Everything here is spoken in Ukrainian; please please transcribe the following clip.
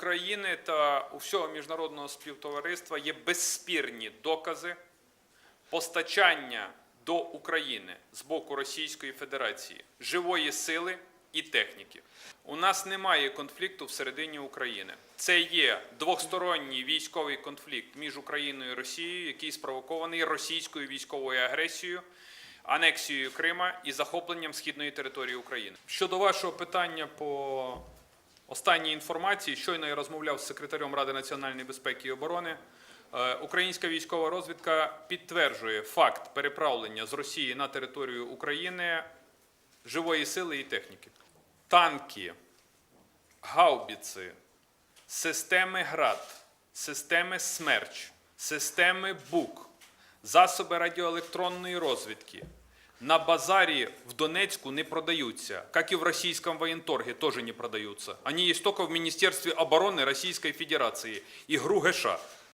України та всього міжнародного співтовариства є безспірні докази постачання до України з боку Російської Федерації живої сили і техніки. У нас немає конфлікту всередині України. Це є двосторонній військовий конфлікт між Україною і Росією, який спровокований російською військовою агресією, анексією Крима і захопленням східної території України. Щодо вашого питання по останній інформації, щойно я розмовляв з секретарем Ради національної безпеки і оборони. Е, Українська військова розвідка підтверджує факт переправлення з Росії на територію України живої сили і техніки. Танки, гаубіци, системи ГРАД, системи СМЕРЧ, системи БУК, засоби радіоелектронної розвідки на базарі в Донецку не продаются, как и в российском военторге тоже не продаются. Они есть только в Министерстве обороны Российской Федерации и ГРУ ГШ.